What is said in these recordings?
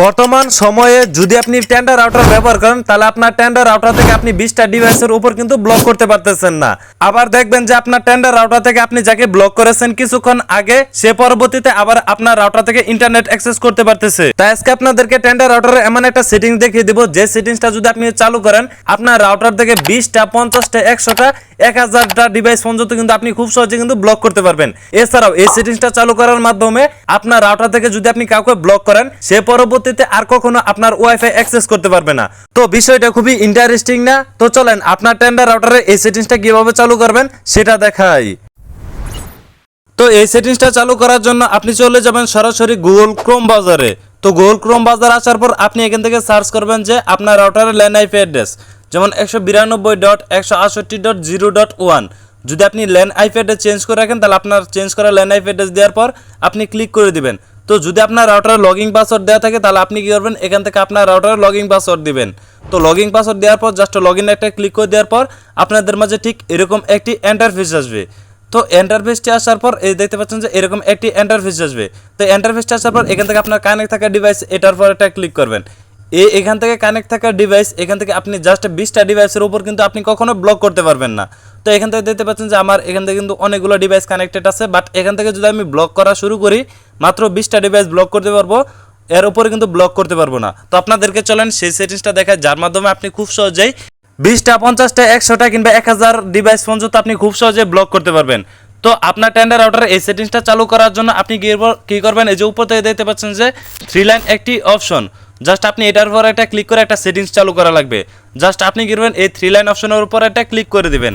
বর্তমান সময়ে যদি আপনি টেন্ডার আউটার ব্যবহার করেন, তাহলে আপনার টেন্ডার আউটার থেকে আপনি বিশটা ডিভাইসের উপর কিন্তু ব্লক করতে পারতেছেন না। আবার দেখবেন যে আপনার টেন্ডার আউটার থেকে আপনি যাকে ব্লক করেছেন কিছুক্ষণ আগে, সে পরবর্তীতে আবার আপনার রাউটার থেকে ইন্টারনেট অ্যাক্সেস করতে পারতেছে। তাই আজকে আপনাদেরকে টেন্ডার রাউটারে এমন একটা সেটিং দেখিয়ে দিব। যে সেটিংসটা যদি আপনি চালু করেন, আপনার রাউটার থেকে বিশটা, পঞ্চাশটা, একশোটা এক হাজারটা ডিভাইস পর্যন্ত কিন্তু আপনি খুব সহজে কিন্তু ব্লক করতে পারবেন। এছাড়াও এই সেটিংসটা চালু করার মাধ্যমে আপনার রাউটার থেকে যদি আপনি কাউকে ব্লক করেন, সে পরবর্তীতে আর কখনো আপনার ওয়াইফাই অ্যাক্সেস করতে পারবে না। তো বিষয়টা খুবই ইন্টারেস্টিং না? তো চলেন, আপনার টেন্ডার রাউটারে এই সেটিংসটা কীভাবে চালু করবেন সেটা দেখাই। তো এই সেটিংসটা চালু করার জন্য আপনি চলে যাবেন সরাসরি গুগল ক্রোম বাজারে। তো গুগল ক্রোম বাজার আসার পর আপনি এখান থেকে সার্চ করবেন যে আপনার রাউটারের ল্যান্ড আইপি অ্যাড্রেস যেমন একশো বিরানব্বই ডট একশো আটষট্টি ডট জিরো ডট ওয়ান যদি আপনি ল্যান্ড আইপি অ্যাড্রেস চেঞ্জ করে রাখেন, তাহলে আপনার চেঞ্জ করা ল্যান্ড আইপি অ্যাড্রেস দেওয়ার পর আপনি ক্লিক করে দিবেন। তো যদি আপনার রাউটারে লগইন পাসওয়ার্ড দেওয়া থাকে, তাহলে আপনি কী করবেন? এখান থেকে আপনার রাউটারে লগইন পাসওয়ার্ড দিবেন। তো লগইন পাসওয়ার্ড দেওয়ার পর জাস্ট লগ ইন একটা ক্লিক করে দেওয়ার পর, আপনাদের মাঝে ঠিক এরকম একটি এন্টারফেস আসবে। তো এন্টারফেসটি আসার পর, এই দেখতে পাচ্ছেন যে এরকম একটি এন্টারফেস আসবে। তো এন্টারফেসটি আসার পর, এখান থেকে আপনার কানেক্ট থাকা ডিভাইস এটার পর একটা ক্লিক করবেন। এই এখান থেকে কানেক্ট থাকা ডিভাইস এখান থেকে আপনি জাস্ট বিশটা ডিভাইসের উপর কিন্তু আপনি কখনো ব্লক করতে পারবেন না। তো এখান থেকে দেখতে পাচ্ছেন যে আমার এখান থেকে কিন্তু অনেকগুলো ডিভাইস কানেক্টেড আছে বাট এখান থেকে যদি আমি ব্লক করা শুরু করি, মাত্র বিশটা ডিভাইস ব্লক করতে পারব, এর উপরে কিন্তু ব্লক করতে পারব না। তো আপনাদেরকে চলেন সেই সেটিংসটা দেখায় যার মাধ্যমে আপনি খুব সহজেই বিশটা, পঞ্চাশটা, একশোটা কিংবা এক হাজার ডিভাইস পর্যন্ত আপনি খুব সহজে ব্লক করতে পারবেন। তো আপনার টেন্ডার আউটার এই সেটিংসটা চালু করার জন্য আপনি কি করবেন? এই যে উপর থেকে দেখতে পাচ্ছেন যে থ্রি লাইন একটি অপশন জাস্ট আপনি এটার উপর একটা ক্লিক করে একটা সেটিংস চালু করা লাগবে। জাস্ট আপনি করবেন? এই থ্রি লাইন অপশনের উপর একটা ক্লিক করে দেবেন।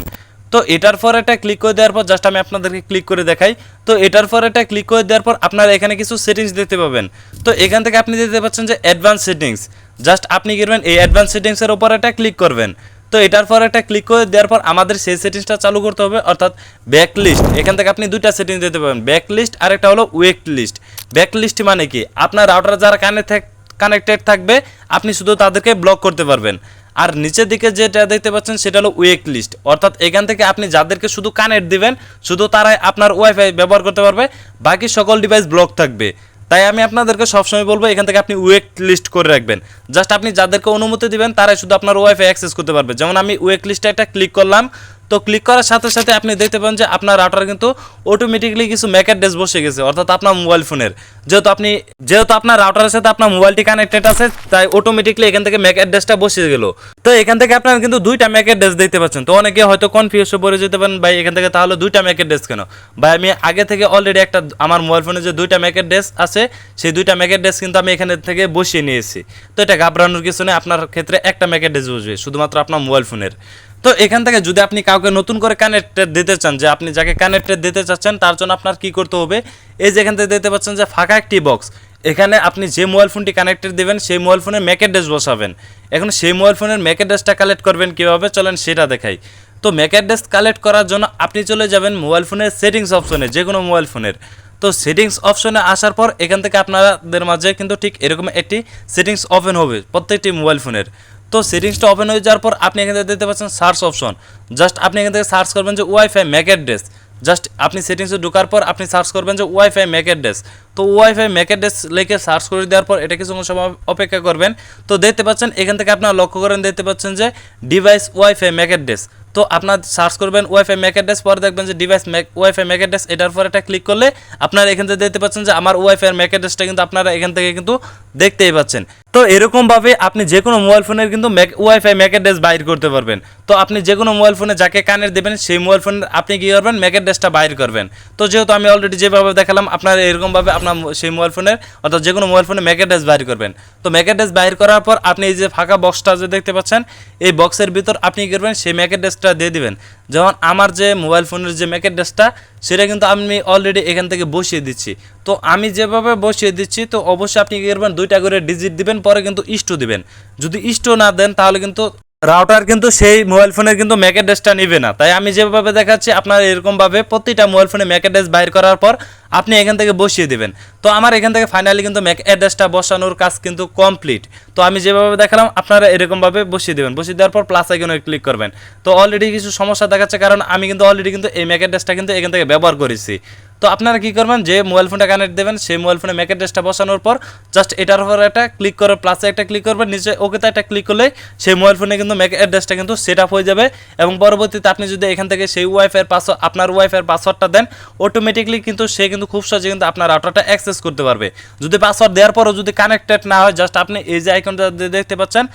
তো এটার পর একটা ক্লিক করে দেওয়ার পর জাস্ট আমি আপনাদেরকে ক্লিক করে দেখাই। তো এটার পর একটা ক্লিক করে দেওয়ার পর আপনারা এখানে কিছু সেটিংস দেখতে পাবেন। তো এখান থেকে আপনি দেখতে পাচ্ছেন যে অ্যাডভান্স সেটিংস জাস্ট আপনি করবেন? এই অ্যাডভান্স সেটিংসের উপর একটা ক্লিক করবেন। তো এটার পর একটা ক্লিক করে দেওয়ার পর আমাদের সেই সেটিংসটা চালু করতে হবে, অর্থাৎ ব্যাক লিস্ট এখান থেকে আপনি দুইটা সেটিংস দিতে পারবেন ব্যাক লিস্ট আর একটা হলো ওয়েক লিস্ট ব্যাক লিস্ট মানে কি? আপনার রাউটার যারা কানে কানেক্ট কানেক্টেড থাকবে, আপনি শুধু তাদেরকে ব্লক করতে পারবেন। আর নিচের দিকে যেটা দেখতে পাচ্ছেন, সেটা হলো ওয়েক লিস্ট অর্থাৎ এখান থেকে আপনি যাদেরকে শুধু কানেক্ট দিবেন, শুধু তারাই আপনার ওয়াইফাই ব্যবহার করতে পারবে, বাকি সকল ডিভাইস ব্লক থাকবে। তাই আমি আপনাদেরকে সবসময় বলব, এখান থেকে আপনি ওয়েক লিস্ট করে রাখবেন। জাস্ট আপনি যাদেরকে অনুমতি দিবেন, তারাই শুধু আপনার ওয়াইফাই অ্যাক্সেস করতে পারবে। যেমন আমি ওয়েক লিস্টে একটা ক্লিক করলাম তো ক্লিক করার সাথে সাথে আপনি দেখতে পাবেন যে আপনার রাউটার কিন্তু অটোমেটিকলি কিছু ম্যাক অ্যাড্রেস বসে গেছে, অর্থাৎ আপনার মোবাইল ফোনের যেহেতু আপনি, যেহেতু আপনার রাউটারের সাথে আপনার মোবাইলটি কানেক্টেড আছে, তাই অটোমেটিকলি এখান থেকে ম্যাক অ্যাড্রেসটা বসে গেল। তো এখান থেকে আপনার কিন্তু দুইটা ম্যাক অ্যাড্রেস দেখতে পাচ্ছেন। তো অনেকে হয়তো কনফিউজ পড়ে যেতে পারেন, ভাই, এখান থেকে তাহলে দুইটা ম্যাক অ্যাড্রেস কেন? ভাই, আমি আগে থেকে অলরেডি একটা, আমার মোবাইল ফোনে যে দুইটা ম্যাক অ্যাড্রেস আছে, সেই দুইটা ম্যাক অ্যাড্রেস কিন্তু আমি এখানে থেকে বসিয়ে নিয়েছি। তো এটা ঘাবড়ানোর কিছু নেই, আপনার ক্ষেত্রে একটা ম্যাক অ্যাড্রেস বসবে, শুধুমাত্র আপনার মোবাইল ফোনের তো এখান থেকে যদি আপনি কাউকে নতুন করে কানেক্টেড দিতে চান, যে আপনি যাকে কানেক্টেড দিতে চাচ্ছেন, তার জন্য আপনার কি করতে হবে? এই যে এখান থেকে দেখতে পাচ্ছেন যে ফাঁকা একটি বক্স এখানে আপনি যে মোবাইল ফোনটি কানেক্টেড দেবেন, সেই মোবাইল ফোনের ম্যাক অ্যাড্রেস বসাবেন। এখন সেই মোবাইল ফোনের ম্যাক অ্যাড্রেসটা কালেক্ট করবেন কীভাবে? চলেন সেটা দেখাই। তো ম্যাক অ্যাড্রেস কালেক্ট করার জন্য আপনি চলে যাবেন মোবাইল ফোনের সেটিংস অপশনে যে কোনো মোবাইল ফোনের তো সেটিংস অপশনে আসার পর এখান থেকে আপনাদের মাঝে কিন্তু ঠিক এরকম একটি সেটিংস ওপেন হবে প্রত্যেকটি মোবাইল ফোনের তো সেটিংসটা ওপেন হয়ে যাওয়ার পর আপনি এখান থেকে দেখতে পাচ্ছেন সার্চ অপশন জাস্ট আপনি এখান থেকে সার্চ করবেন যে ওয়াইফাই ম্যাক অ্যাড্রেস জাস্ট আপনি সেটিংসে ঢোকার পর আপনি সার্চ করবেন যে ওয়াইফাই ম্যাক অ্যাড্রেস তো ওয়াইফাই ম্যাক অ্যাড্রেস লিখে সার্চ করে দেওয়ার পর এটা কিছু সময় অপেক্ষা করবেন। তো দেখতে পাচ্ছেন, এখান থেকে আপনারা লক্ষ্য করেন, দেখতে পাচ্ছেন যে ডিভাইস ওয়াইফাই ম্যাক অ্যাড্রেস তো আপনার সার্চ করবেন ওয়াইফাই ম্যাক অ্যাড্রেস পরে দেখবেন যে device MAC WiFi MAC address এটার পর একটা ক্লিক করলে আপনারা এখান থেকে দেখতে পাচ্ছেন যে আমার ওয়াইফাই ম্যাক অ্যাড্রেসটা কিন্তু আপনারা এখান থেকে কিন্তু দেখতেই পাচ্ছেন। তো এরকমভাবে আপনি যে কোনো মোবাইল ফোনের কিন্তু ম্যাক ওয়াইফাই ম্যাক অ্যাড্রেস বাইর করতে পারবেন। তো আপনি যে কোনো মোবাইল ফোনে যাকে কানের দেবেন, সেই মোবাইল ফোনের আপনি কী করবেন? ম্যাক অ্যাড্রেসটা বাইর করবেন। তো যেহেতু আমি অলরেডি যেভাবে দেখালাম, আপনার এরকমভাবে আপনার সেই মোবাইল ফোনের অর্থাৎ যে কোনো মোবাইল ফোনে ম্যাক অ্যাড্রেস বাইর করবেন। তো ম্যাক অ্যাড্রেস বাইর করার পর আপনি এই যে ফাঁকা বক্সটা যে দেখতে পাচ্ছেন, এই বক্সের ভিতর আপনি কী করবেন? সেই ম্যাক অ্যাড্রেসটা দিয়ে দিবেন। যেমন আমার যে মোবাইল ফোনের যে ম্যাক অ্যাড্রেসটা সেটা কিন্তু আমি অলরেডি এখান থেকে বসিয়ে দিচ্ছি। তো আমি যেভাবে বসিয়ে দিচ্ছি, তো অবশ্যই আপনি কী করবেন? দুইটা করে ডিজিট দিবেন, পরে কিন্তু ইস্টো দিবেন। যদি ইস্টো না দেন, তাহলে কিন্তু রাউটার কিন্তু সেই মোবাইল ফোনের কিন্তু ম্যাক অ্যাড্রেসটা নিবে না। তাই আমি যেভাবে দেখাচ্ছি, আপনার এরকমভাবে প্রতিটা মোবাইল ফোনে ম্যাক অ্যাড্রেস বাইর করার পর আপনি এখান থেকে বসিয়ে দিবেন। তো আমার এখান থেকে ফাইনালি কিন্তু ম্যাক অ্যাড্রেসটা বসানোর কাজ কিন্তু কমপ্লিট তো আমি যেভাবে দেখালাম, আপনারা এরকমভাবে বসিয়ে দেবেন। বসিয়ে দেওয়ার পর প্লাস আইকনে ক্লিক করবেন। তো অলরেডি কিছু সমস্যা দেখাচ্ছে, কারণ আমি কিন্তু অলরেডি কিন্তু এই ম্যাক অ্যাড্রেসটা কিন্তু এখান থেকে ব্যবহার করেছি। তো আপনারা কি করবেন? যে মোবাইল ফোনটা কানেক্ট দেবেন, সেই মোবাইল ফোনে ম্যাক অ্যাড্রেসটা বসানোর পর জাস্ট এটার উপর একটা ক্লিক করে প্লাসে একটা ক্লিক করবেন নিচে ওকেতে একটা ক্লিক করলে সেই মোবাইল ফোনে কিন্তু ম্যাক অ্যাড্রেসটা কিন্তু সেট আপ হয়ে যাবে এবং পরবর্তীতে আপনি যদি এখান থেকে সেই ওয়াইফাইয়ের পাসওয়ার্ড আপনার ওয়াইফাইয়ের পাসওয়ার্ডটা দেন অটোমেটিকলি কিন্তু সে কিন্তু খুব সহজে কিন্তু আপনার রাউটারটা অ্যাক্সেস করতে পারবে। যদি পাসওয়ার্ড দেওয়ার পরও যদি কানেক্টেড না হয় জাস্ট আপনি এই যে আইকনটা দেখতে পাচ্ছেন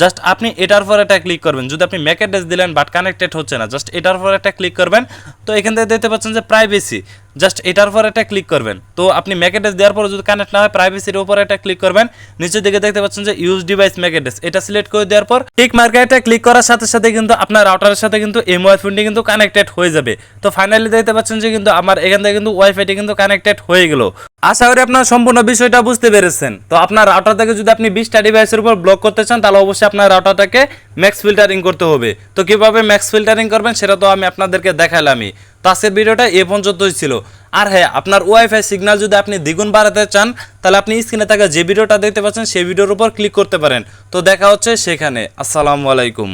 জাস্ট আপনি এটার পর একটা ক্লিক করবেন। যদি আপনি ম্যাক অ্যাড্রেস দিলেন বাট কানেক্টেড হচ্ছে না জাস্ট এটার পর একটা ক্লিক করবেন, তো এখান থেকে দেখতে পাচ্ছেন যে প্রাইভেসি জাস্ট এটার পর একটা ক্লিক করবেন। তো আপনি ম্যাক অ্যাড্রেস দেওয়ার পর যদি কানেক্ট না হয় প্রাইভেসির উপর একটা ক্লিক করবেন। নিচের দিকে দেখতে পাচ্ছেন যে ইউজ ডিভাইস ম্যাক অ্যাড্রেস এটা সিলেক্ট করে দেওয়ার পর টিক মার্কেটে ক্লিক করার সাথে সাথে কিন্তু আপনার রাউটারের সাথে কিন্তু এম মোবাইল ফোনটি কিন্তু কানেক্টেড হয়ে যাবে। তো ফাইনালি দেখতে পাচ্ছেন যে কিন্তু আমার এখান থেকে কিন্তু ওয়াইফাইটি কিন্তু কানেক্টেড হয়ে গেল। আশা করি আপনার সম্পূর্ণ বিষয়টা বুঝতে পেরেছেন। তো আপনার রাউটার থেকে যদি আপনি বিশটা ডিভাইসের উপর ব্লক করতে চান, তাহলে অবশ্যই আপনার রাউটারটাকে ম্যাক্স ফিল্টারিং করতে হবে। তো কীভাবে ম্যাক্স ফিল্টারিং করবেন, সেটা তো আমি আপনাদেরকে দেখালামই। তো আজকের ভিডিওটা এ পর্যন্তই ছিল। আর হ্যাঁ আপনার ওয়াইফাই সিগনাল যদি আপনি দ্বিগুণ বাড়াতে চান, তাহলে আপনি স্ক্রিনে থাকা যে ভিডিওটা দেখতে পাচ্ছেন, সেই ভিডিওর উপর ক্লিক করতে পারেন। তো দেখা হচ্ছে সেখানে। আসসালামু আলাইকুম।